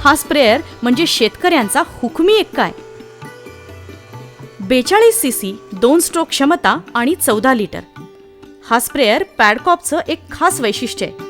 हा स्प्रेअर म्हणजे शेतकऱ्यांचा हुकमी एक काय? बेचाळीस सी सी दोन स्ट्रोक क्षमता आणि चौदा लिटर हा स्प्रेअर पॅडकॉपचं एक खास वैशिष्ट्य आहे.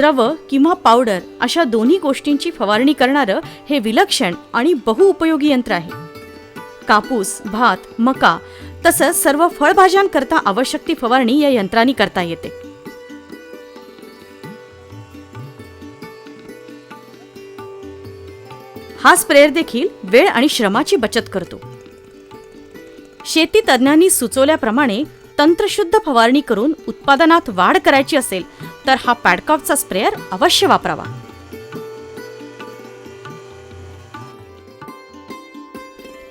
द्रव किंवा पावडर अशा दोन्ही गोष्टींची फवारणी करणारं हे विलक्षण आणि बहुउपयोगी यंत्र आहे. कापूस भात मका तसंच सर्व फळभाज्यांकरता आवश्यक ती फवारणी या यंत्राने करता येते. हा स्प्रेअर देखील वेळ आणि श्रमाची बचत करतो. शेती तज्ज्ञांनी सुचवल्याप्रमाणे तंत्रशुद्ध फवारणी करून उत्पादनात वाढ करायची असेल तर हा पॅडकॉपचा स्प्रेअर अवश्य वापरावा.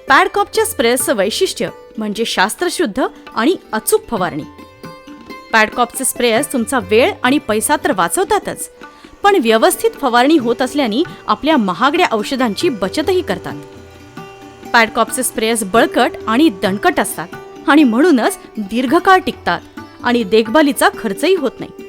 पॅडकॉपच्या स्प्रेअरचं वैशिष्ट्य म्हणजे शास्त्रशुद्ध आणि अचूक फवारणी. पॅडकॉपचे स्प्रेअर्स तुमचा वेळ आणि पैसा तर वाचवतातच पण व्यवस्थित फवारणी होत असल्याने आपल्या महागड्या औषधांची बचतही करतात. पॅडकॉपचे स्प्रेअर्स बळकट आणि दणकट असतात आणि म्हणूनच दीर्घकाळ टिकतात आणि देखभालीचा खर्चही होत नाही.